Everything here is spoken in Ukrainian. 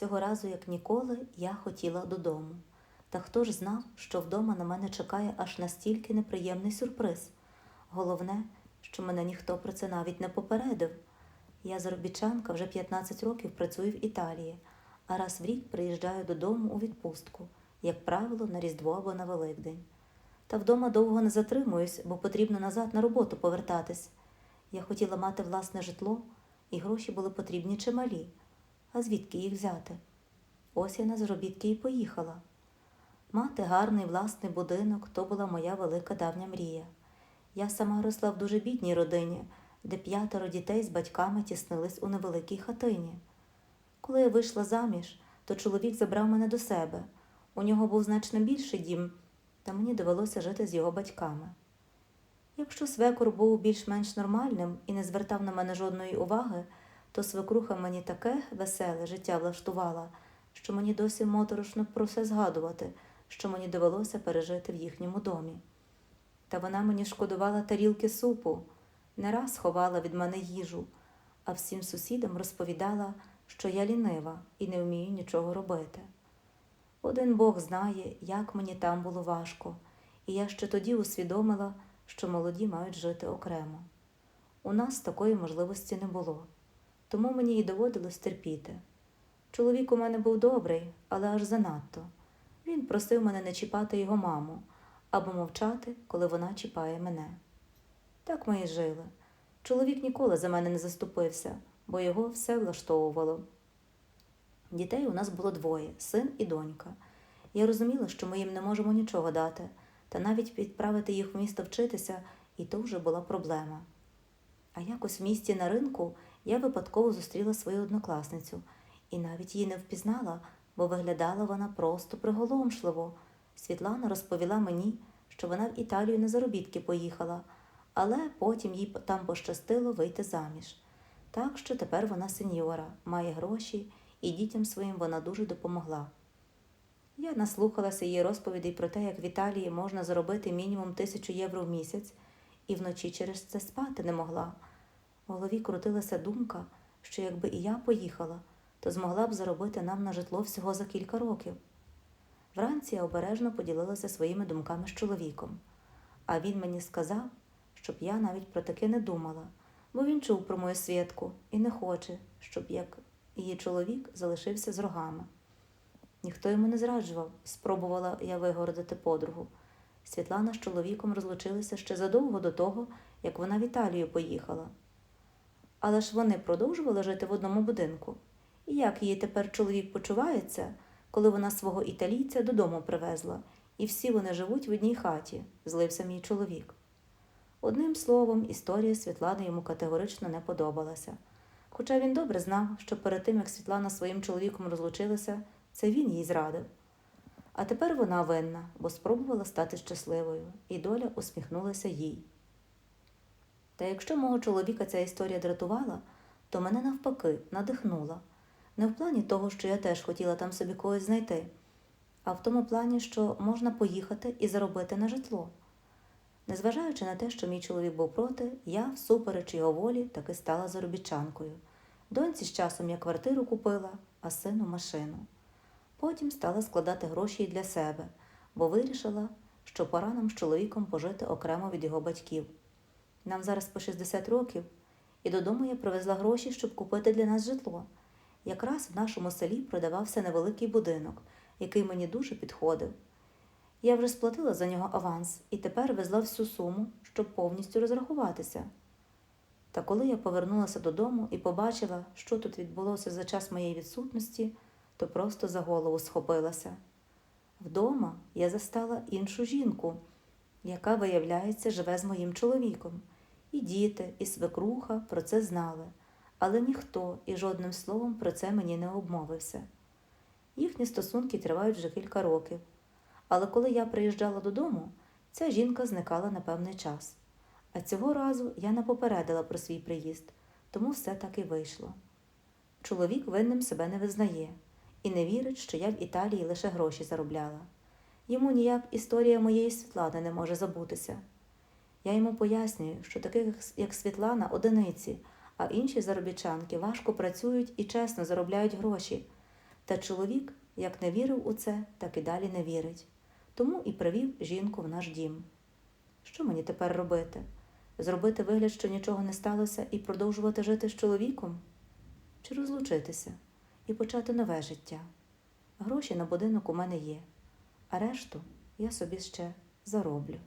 Цього разу, як ніколи, я хотіла додому. Та хто ж знав, що вдома на мене чекає аж настільки неприємний сюрприз. Головне, що мене ніхто про це навіть не попередив. Я заробітчанка вже 15 років працюю в Італії, а раз в рік приїжджаю додому у відпустку, як правило, на Різдво або на Великдень. Та вдома довго не затримуюсь, бо потрібно назад на роботу повертатись. Я хотіла мати власне житло, і гроші були потрібні чималі. А звідки їх взяти? Ось я на заробітки і поїхала. Мати гарний власний будинок то була моя велика давня мрія. Я сама росла в дуже бідній родині, де п'ятеро дітей з батьками тіснились у невеликій хатині. Коли я вийшла заміж, то чоловік забрав мене до себе. У нього був значно більший дім, та мені довелося жити з його батьками. Якщо свекор був більш-менш нормальним і не звертав на мене жодної уваги, то свекруха мені таке веселе життя влаштувала, що мені досі моторошно про все згадувати, що мені довелося пережити в їхньому домі. Та вона мені шкодувала тарілки супу, не раз ховала від мене їжу, а всім сусідам розповідала, що я лінива і не вмію нічого робити. Один Бог знає, як мені там було важко, і я ще тоді усвідомила, що молоді мають жити окремо. У нас такої можливості не було, тому мені і доводилось терпіти. Чоловік у мене був добрий, але аж занадто. Він просив мене не чіпати його маму або мовчати, коли вона чіпає мене. Так ми і жили. Чоловік ніколи за мене не заступився, бо його все влаштовувало. Дітей у нас було двоє син і донька. Я розуміла, що ми їм не можемо нічого дати, та навіть відправити їх в місто вчитися, і то вже була проблема. А якось в місті на ринку я випадково зустріла свою однокласницю і навіть її не впізнала, бо виглядала вона просто приголомшливо. Світлана розповіла мені, що вона в Італію на заробітки поїхала, але потім їй там пощастило вийти заміж. Так що тепер вона сеньора, має гроші, і дітям своїм вона дуже допомогла. Я наслухалася її розповідей про те, як в Італії можна заробити мінімум тисячу євро в місяць, і вночі через це спати не могла. В голові крутилася думка, що якби і я поїхала, то змогла б заробити нам на житло всього за кілька років. Вранці я обережно поділилася своїми думками з чоловіком, а він мені сказав, щоб я навіть про таке не думала, бо він чув про мою свідку і не хоче, щоб як її чоловік залишився з рогами. Ніхто йому не зраджував, спробувала я вигородити подругу. Світлана з чоловіком розлучилися ще задовго до того, як вона в Італію поїхала. Але ж вони продовжували жити в одному будинку. І як її тепер чоловік почувається, коли вона свого італійця додому привезла, і всі вони живуть в одній хаті, злився мій чоловік. Одним словом, історія Світлани йому категорично не подобалася. Хоча він добре знав, що перед тим, як Світлана своїм чоловіком розлучилася, це він їй зрадив. А тепер вона винна, бо спробувала стати щасливою, і доля усміхнулася їй. Та якщо мого чоловіка ця історія дратувала, то мене навпаки надихнула. Не в плані того, що я теж хотіла там собі когось знайти, а в тому плані, що можна поїхати і заробити на житло. Незважаючи на те, що мій чоловік був проти, я, всупереч його волі, таки стала заробітчанкою. Доньці з часом я квартиру купила, а сину машину. Потім стала складати гроші і для себе, бо вирішила, що пора нам з чоловіком пожити окремо від його батьків. Нам зараз по 60 років, і додому я привезла гроші, щоб купити для нас житло. Якраз в нашому селі продавався невеликий будинок, який мені дуже підходив. Я вже сплатила за нього аванс і тепер везла всю суму, щоб повністю розрахуватися. Та коли я повернулася додому і побачила, що тут відбулося за час моєї відсутності, то просто за голову схопилася. Вдома я застала іншу жінку, яка, виявляється, живе з моїм чоловіком. І діти, і свекруха про це знали, але ніхто і жодним словом про це мені не обмовився. Їхні стосунки тривають вже кілька років. Але коли я приїжджала додому, ця жінка зникала на певний час. А цього разу я не попередила про свій приїзд, тому все так і вийшло. Чоловік винним себе не визнає і не вірить, що я в Італії лише гроші заробляла. Йому ніяк історія моєї Світлани не може забутися. Я йому пояснюю, що таких, як Світлана, одиниці, а інші заробітчанки важко працюють і чесно заробляють гроші. Та чоловік як не вірив у це, так і далі не вірить. Тому і привів жінку в наш дім. Що мені тепер робити? Зробити вигляд, що нічого не сталося, і продовжувати жити з чоловіком? Чи розлучитися і почати нове життя? Гроші на будинок у мене є, а решту я собі ще зароблю.